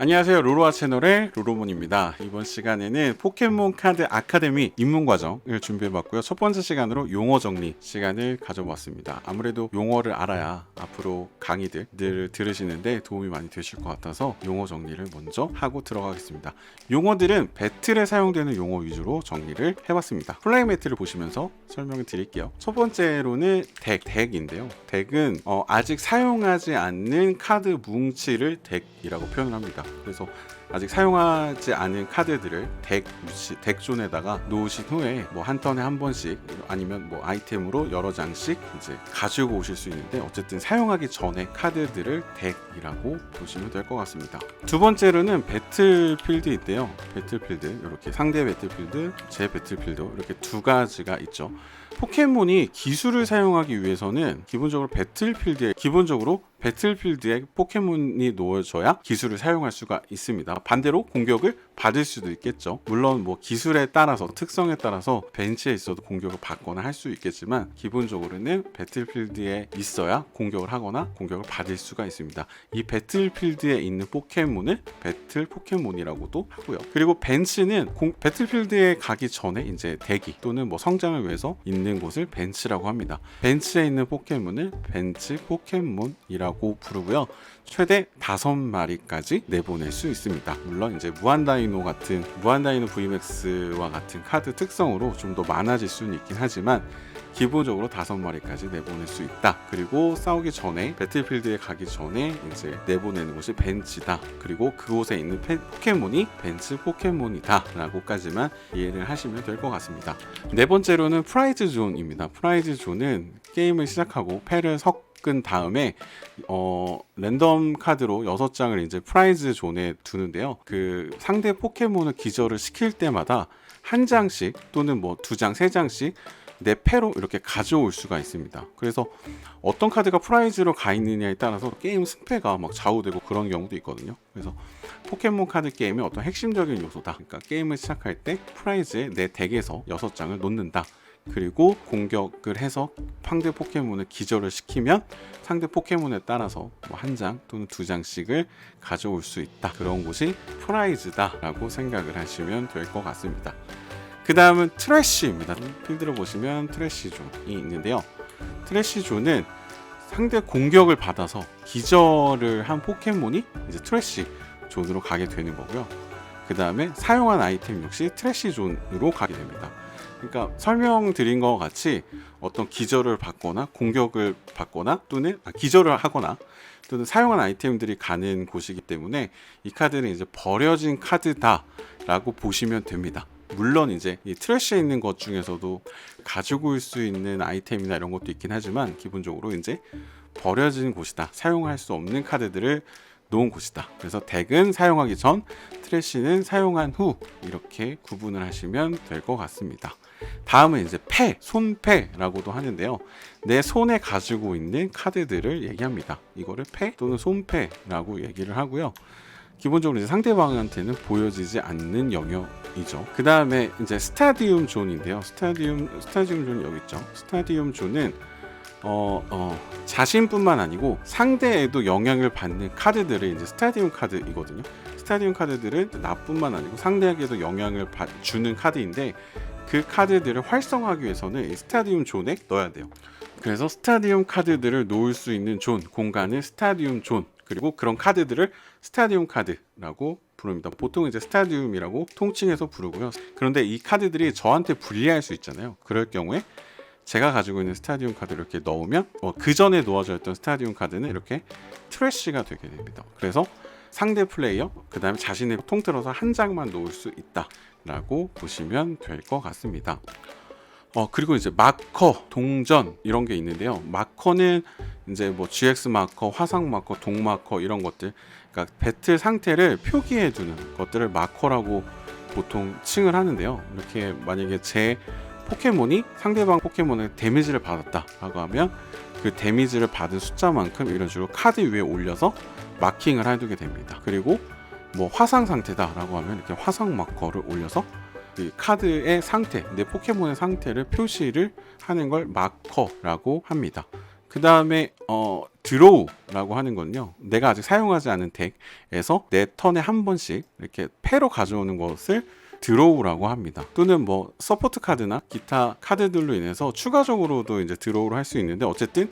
안녕하세요. 로로아 채널의 로로몬입니다. 이번 시간에는 포켓몬 카드 아카데미 입문 과정을 준비해봤고요. 첫 번째 시간으로 용어 정리 시간을 가져봤습니다. 아무래도 용어를 알아야 앞으로 강의들 들으시는데 도움이 많이 되실 것 같아서 용어 정리를 먼저 하고 들어가겠습니다. 용어들은 배틀에 사용되는 용어 위주로 정리를 해봤습니다. 플레이 매트를 보시면서 설명을 드릴게요. 첫 번째로는 덱, 덱인데요. 덱은 어, 아직 사용하지 않는 카드 뭉치를 덱이라고 표현을 합니다 그래서 아직 사용하지 않은 카드들을 덱 덱존에다가 놓으신 후에 뭐 한 턴에 한 번씩 아니면 뭐 아이템으로 여러 장씩 이제 가지고 오실 수 있는데 어쨌든 사용하기 전에 카드들을 덱이라고 보시면 될 것 같습니다. 두 번째로는 배틀필드인데요. 배틀필드 이렇게 상대 배틀필드, 제 배틀필드 이렇게 두 가지가 있죠. 포켓몬이 기술을 사용하기 위해서는 기본적으로 배틀필드에 기본적으로 배틀필드에 포켓몬이 놓여져야 기술을 사용할 수가 있습니다. 반대로 공격을 받을 수도 있겠죠. 물론 뭐 기술에 따라서 특성에 따라서 벤치에 있어도 공격을 받거나 할 수 있겠지만 기본적으로는 배틀필드에 있어야 공격을 하거나 공격을 받을 수가 있습니다. 이 배틀필드에 있는 포켓몬을 배틀 포켓몬이라고도 하고요. 그리고 벤치는 공- 배틀필드에 가기 전에 이제 대기 또는 뭐 성장을 위해서 있는 곳을 벤치라고 합니다. 벤치에 있는 포켓몬을 벤치 포켓몬이라고 부르고요. 최대 다섯 마리까지 내보낼 수 있습니다. 물론 이제 무한 다이노 같은 무한 다이노 VMAX와 같은 카드 특성으로 좀 더 많아질 수는 있긴 하지만 기본적으로 다섯 마리까지 내보낼 수 있다. 그리고 싸우기 전에 배틀필드에 가기 전에 이제 내보내는 곳이 벤치다. 그리고 그곳에 있는 페- 포켓몬이 벤치 포켓몬이다라고까지만 이해를 하시면 될 것 같습니다. 네 번째로는 프라이즈 존입니다. 프라이즈 존은 게임을 시작하고 패를 섞 은 다음에 어, 랜덤 카드로 6장을 이제 프라이즈 존에 두는데요. 그 상대 포켓몬을 기절을 시킬 때마다 한 장씩 또는 뭐 두 장, 세 장씩 내 패로 이렇게 가져올 수가 있습니다. 그래서 어떤 카드가 프라이즈로 가 있느냐에 따라서 게임 승패가 막 좌우되고 그런 경우도 있거든요. 그래서 포켓몬 카드 게임의 어떤 핵심적인 요소다. 그러니까 게임을 시작할 때 프라이즈에 내 덱에서 6장을 놓는다. 그리고 공격을 해서 상대 포켓몬을 기절을 시키면 상대 포켓몬에 따라서 뭐 한 장 또는 두 장씩을 가져올 수 있다. 그런 곳이 프라이즈다라고 생각을 하시면 될 것 같습니다. 그 다음은 트래쉬입니다. 필드를 보시면 트래쉬 존이 있는데요. 트래쉬 존은 상대 공격을 받아서 기절을 한 포켓몬이 이제 트래쉬 존으로 가게 되는 거고요. 그 다음에 사용한 아이템 역시 트래쉬 존으로 가게 됩니다. 그러니까 설명드린 것 같이 어떤 기절을 받거나 공격을 받거나 또는 아, 기절을 하거나 또는 사용한 아이템들이 가는 곳이기 때문에 이 카드는 이제 버려진 카드다라고 보시면 됩니다. 물론 이제 이 트래쉬에 있는 것 중에서도 가지고 올 수 있는 아이템이나 이런 것도 있긴 하지만 기본적으로 이제 버려진 곳이다. 사용할 수 없는 카드들을 놓은 곳이다. 그래서 덱은 사용하기 전, 트래쉬는 사용한 후 이렇게 구분을 하시면 될 것 같습니다. 다음은 이제 패, 손패라고도 하는데요. 내 손에 가지고 있는 카드들을 얘기합니다. 이거를 패 또는 손패라고 얘기를 하고요. 기본적으로 이제 상대방한테는 보여지지 않는 영역이죠. 그 다음에 이제 스타디움 존인데요. 스타디움 스타디움 존이 여기 있죠. 스타디움 존은 어, 어, 자신뿐만 아니고 상대에도 영향을 받는 카드들이 이제 스타디움 카드이거든요. 스타디움 카드들은 나뿐만 아니고 상대에게도 영향을 받, 주는 카드인데 그 카드들을 활성화하기 위해서는 이 스타디움 존에 넣어야 돼요. 그래서 스타디움 카드들을 놓을 수 있는 존 공간을 스타디움 존 그리고 그런 카드들을 스타디움 카드라고 부릅니다. 보통 이제 스타디움이라고 통칭해서 부르고요. 그런데 이 카드들이 저한테 불리할 수 있잖아요. 그럴 경우에 제가 가지고 있는 스타디움 카드를 이렇게 넣으면 어, 그 전에 놓아져 있던 스타디움 카드는 이렇게 트래쉬가 되게 됩니다. 그래서 상대 플레이어 그 다음에 자신의 통틀어서 한 장만 놓을 수 있다 라고 보시면 될 것 같습니다. 어 그리고 이제 마커, 동전 이런 게 있는데요. 마커는 이제 뭐 GX 마커, 화상 마커, 동 마커 이런 것들, 그러니까 배틀 상태를 표기해 두는 것들을 마커라고 보통 칭을 하는데요. 이렇게 만약에 제 포켓몬이 상대방 포켓몬에 데미지를 받았다 라고 하면 그 데미지를 받은 숫자만큼 이런 식으로 카드 위에 올려서 마킹을 해두게 됩니다. 그리고 뭐 화상 상태다라고 하면 이렇게 화상 마커를 올려서 그 카드의 상태, 내 포켓몬의 상태를 표시를 하는 걸 마커라고 합니다. 그 다음에 어 드로우라고 하는 건요. 내가 아직 사용하지 않은 덱에서 내 턴에 한 번씩 이렇게 패로 가져오는 것을 드로우라고 합니다. 또는 뭐 서포트 카드나 기타 카드들로 인해서 추가적으로도 이제 드로우를 할 수 있는데 어쨌든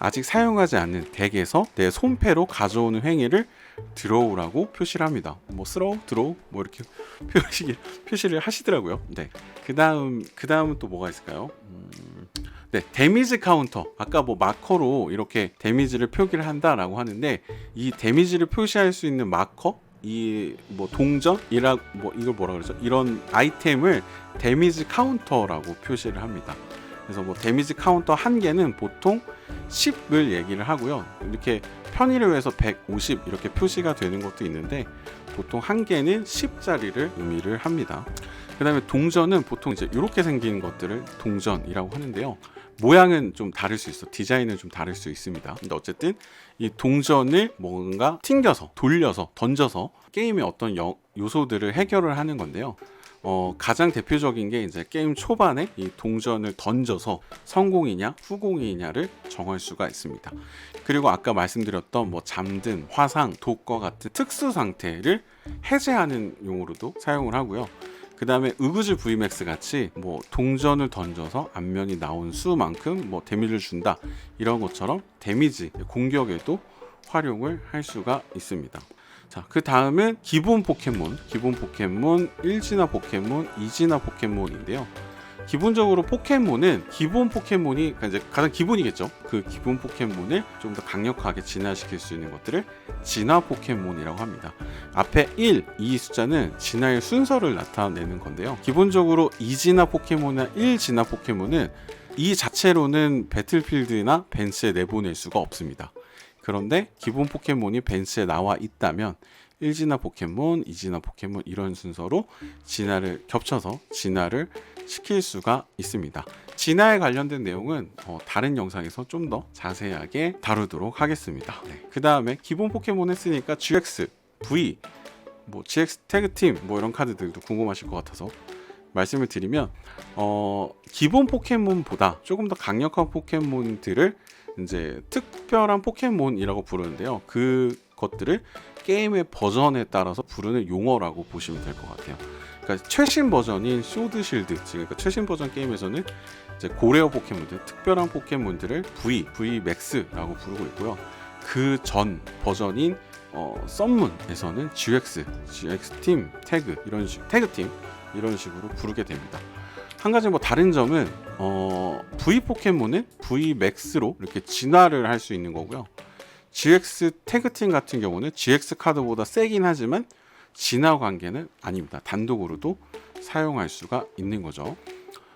아직 사용하지 않는 덱에서 내 손패로 가져오는 행위를 드로우라고 표시를 합니다. 뭐 스로우, 드로우 뭐 이렇게 표시 표시를 하시더라고요. 네. 그다음 그다음은 또 뭐가 있을까요? 음, 네, 데미지 카운터. 아까 뭐 마커로 이렇게 데미지를 표기를 한다라고 하는데 이 데미지를 표시할 수 있는 마커 이 뭐 동전이라 뭐 이걸 뭐라 그러죠? 이런 아이템을 데미지 카운터라고 표시를 합니다. 그래서 뭐 데미지 카운터 한 개는 보통 10을 얘기를 하고요. 이렇게 편의를 위해서 150 이렇게 표시가 되는 것도 있는데 보통 한 개는 10짜리를 의미를 합니다. 그 다음에 동전은 보통 이제 이렇게 생긴 것들을 동전이라고 하는데요. 모양은 좀 다를 수 있어. 디자인은 좀 다를 수 있습니다. 근데 어쨌든 이 동전을 뭔가 튕겨서 돌려서 던져서 게임의 어떤 여- 요소들을 해결을 하는 건데요. 어, 가장 대표적인 게 이제 게임 초반에 이 동전을 던져서 성공이냐 후공이냐를 정할 수가 있습니다. 그리고 아까 말씀드렸던 뭐 잠든 화상, 독과 같은 특수 상태를 해제하는 용어로도 사용을 하고요. 그 다음에 의구즈 VMAX 같이 뭐 동전을 던져서 안면이 나온 수만큼 뭐 데미지를 준다 이런 것처럼 데미지 공격에도 활용을 할 수가 있습니다. 자, 그 다음은 기본 포켓몬, 기본 포켓몬, 1진화 포켓몬, 2진화 포켓몬인데요. 기본적으로 포켓몬은 기본 포켓몬이 그러니까 이제 가장 기본이겠죠. 그 기본 포켓몬을 좀 더 강력하게 진화시킬 수 있는 것들을 진화 포켓몬이라고 합니다. 앞에 1, 2 숫자는 진화의 순서를 나타내는 건데요. 기본적으로 2진화 포켓몬이나 1진화 포켓몬은 이 자체로는 배틀필드나 벤치에 내보낼 수가 없습니다. 그런데 기본 포켓몬이 벤치에 나와 있다면 1진화 포켓몬, 2진화 포켓몬 이런 순서로 진화를 겹쳐서 진화를 시킬 수가 있습니다. 진화에 관련된 내용은 어, 다른 영상에서 좀 더 자세하게 다루도록 하겠습니다. 그 다음에 기본 포켓몬 했으니까 GX, V, 뭐 GX 태그팀 뭐 이런 카드들도 궁금하실 것 같아서 말씀을 드리면 어, 기본 포켓몬보다 조금 더 강력한 포켓몬들을 이제 특별한 포켓몬이라고 부르는데요. 그 것들을 게임의 버전에 따라서 부르는 용어라고 보시면 될 것 같아요. 그러니까 최신 버전인 쇼드 실드, 지금 그러니까 최신 버전 게임에서는 이제 고레어 포켓몬들, 특별한 포켓몬들을 V, V 맥스라고 부르고 있고요. 그 전 버전인 어, 썸문에서는 GX, GX 팀 태그 이런 식, 태그 팀 이런 식으로 부르게 됩니다. 한 가지 뭐 다른 점은 어, V 포켓몬은 V 맥스로 이렇게 진화를 할 수 있는 거고요. GX 태그팀 같은 경우는 GX 카드보다 세긴 하지만 진화 관계는 아닙니다. 단독으로도 사용할 수가 있는 거죠.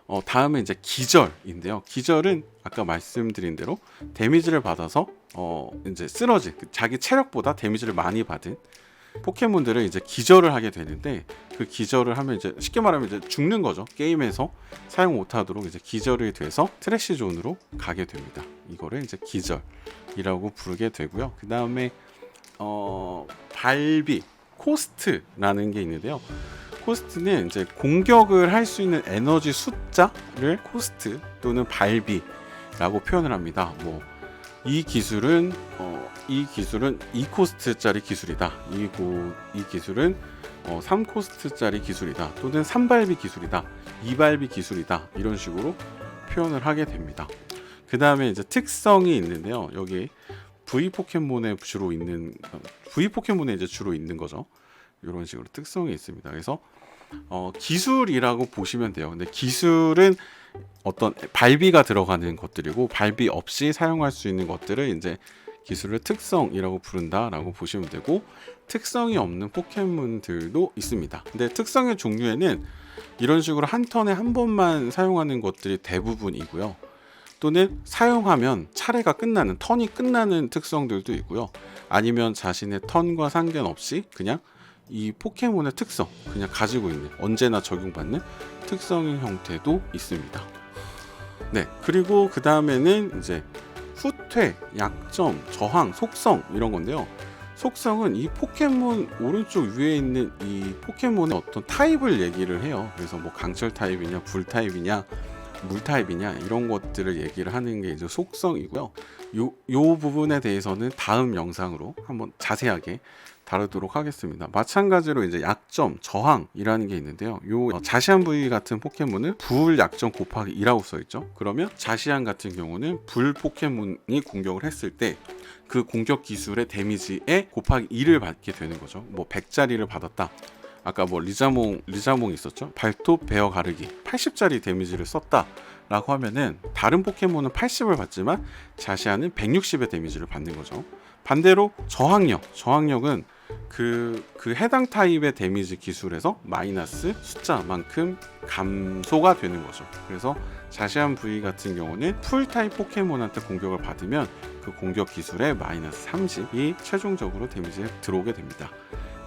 어, 다음에 이제 기절인데요. 기절은 아까 말씀드린 대로 데미지를 받아서 어, 이제 쓰러진 그 자기 체력보다 데미지를 많이 받은 포켓몬들을 이제 기절을 하게 되는데 그 기절을 하면 이제 쉽게 말하면 이제 죽는 거죠. 게임에서 사용 못하도록 이제 기절이 돼서 트래시 존으로 가게 됩니다. 이거를 이제 기절이라고 부르게 되고요. 그 다음에 어, 발비 코스트라는 게 있는데요. 코스트는 이제 공격을 할 수 있는 에너지 숫자를 코스트 또는 발비라고 표현을 합니다. 뭐 이 기술은 어, 이 기술은 2코스트짜리 기술이다. 이, 고, 이 기술은 어, 3코스트짜리 기술이다. 또는 3발비 기술이다. 2발비 기술이다. 이런 식으로 표현을 하게 됩니다. 그 다음에 이제 특성이 있는데요. 여기 V 포켓몬에 주로 있는 어, V 포켓몬에 이제 주로 있는 거죠. 이런 식으로 특성이 있습니다. 그래서 어, 기술이라고 보시면 돼요. 근데 기술은 어떤 발비가 들어가는 것들이고 발비 없이 사용할 수 있는 것들을 이제 기술을 특성이라고 부른다라고 보시면 되고 특성이 없는 포켓몬들도 있습니다. 근데 특성의 종류에는 이런 식으로 한 턴에 한 번만 사용하는 것들이 대부분이고요. 또는 사용하면 차례가 끝나는 턴이 끝나는 특성들도 있고요. 아니면 자신의 턴과 상관없이 그냥 이 포켓몬의 특성 그냥 가지고 있는 언제나 적용받는 특성인 형태도 있습니다. 네 그리고 그 다음에는 이제 후퇴, 약점, 저항, 속성 이런 건데요. 속성은 이 포켓몬 오른쪽 위에 있는 이 포켓몬의 어떤 타입을 얘기를 해요. 그래서 뭐 강철 타입이냐, 불 타입이냐, 물 타입이냐 이런 것들을 얘기를 하는 게 이제 속성이고요. 요, 요 부분에 대해서는 다음 영상으로 한번 자세하게 다루도록 하겠습니다. 마찬가지로 이제 약점, 저항이라는 게 있는데요. 요 어, 자시안 부위 같은 포켓몬은 불 약점 곱하기 2라고 써 있죠. 그러면 자시안 같은 경우는 불 포켓몬이 공격을 했을 때 그 공격 기술의 데미지에 곱하기 2를 받게 되는 거죠. 뭐 100짜리를 받았다. 아까 뭐 리자몽 리자몽 있었죠? 발톱 베어 가르기 80짜리 데미지를 썼다 라고 하면은 다른 포켓몬은 80을 받지만 자시아는 160의 데미지를 받는 거죠. 반대로 저항력 저항력은 그, 그 해당 타입의 데미지 기술에서 마이너스 숫자만큼 감소가 되는 거죠. 그래서 자시한 부위 같은 경우는 풀 타입 포켓몬한테 공격을 받으면 그 공격 기술의 마이너스 30이 최종적으로 데미지에 들어오게 됩니다.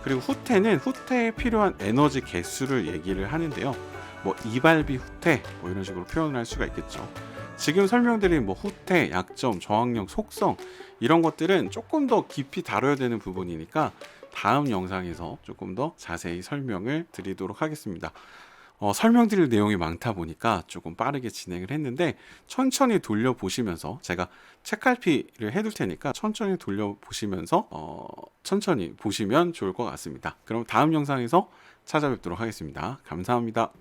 그리고 후퇴는 후퇴에 필요한 에너지 개수를 얘기를 하는데요. 뭐 이발비 후퇴 뭐 이런 식으로 표현을 할 수가 있겠죠. 지금 설명드린 뭐 후퇴, 약점, 저항력, 속성 이런 것들은 조금 더 깊이 다뤄야 되는 부분이니까 다음 영상에서 조금 더 자세히 설명을 드리도록 하겠습니다. 어, 설명드릴 내용이 많다 보니까 조금 빠르게 진행을 했는데 천천히 돌려보시면서 제가 책갈피를 해둘 테니까 천천히 돌려보시면서 어, 천천히 보시면 좋을 것 같습니다. 그럼 다음 영상에서 찾아뵙도록 하겠습니다. 감사합니다.